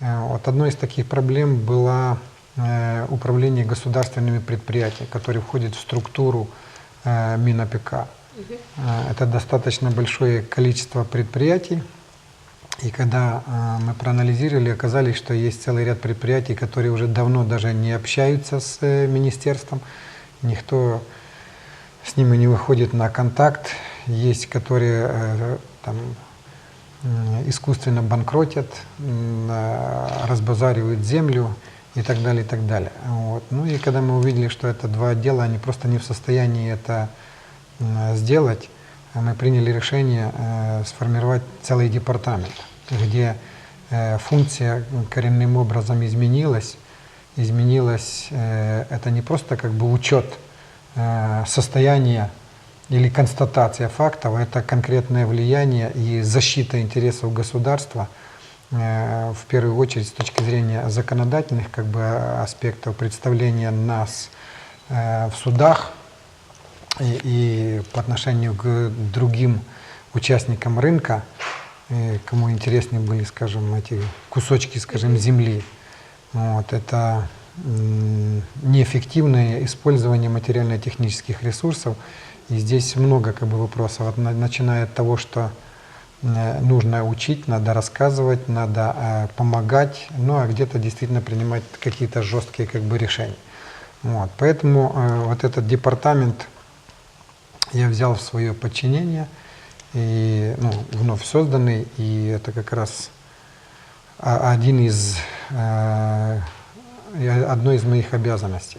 Э, Вот одной из таких проблем было э, управление государственными предприятиями, которые входят в структуру э, МинОПК. Э, Это достаточно большое количество предприятий. И когда мы проанализировали, оказалось, что есть целый ряд предприятий, которые уже давно даже не общаются с министерством. Никто с ними не выходит на контакт. Есть, которые там, искусственно банкротят, э, разбазаривают землю и так далее, и так далее. Вот. Ну и когда мы увидели, что это два отдела, они просто не в состоянии это сделать, мы приняли решение э, сформировать целый департамент, где э, функция коренным образом изменилась. Э, это не просто как бы учет состояния или констатация фактов, это конкретное влияние и защита интересов государства, э, в первую очередь с точки зрения законодательных как бы, аспектов, представления нас э, в судах и, и по отношению к другим участникам рынка, э, кому интересны были, скажем, эти кусочки, скажем, земли. Вот, это неэффективное использование материально-технических ресурсов. И здесь много как бы, вопросов, начиная от того, что нужно учить, надо рассказывать, надо э, помогать, ну а где-то действительно принимать какие-то жесткие как бы, решения. Вот, поэтому э, вот этот департамент я взял в свое подчинение, и, ну, вновь созданный, и это как раз а- один из, э, одной из моих обязанностей.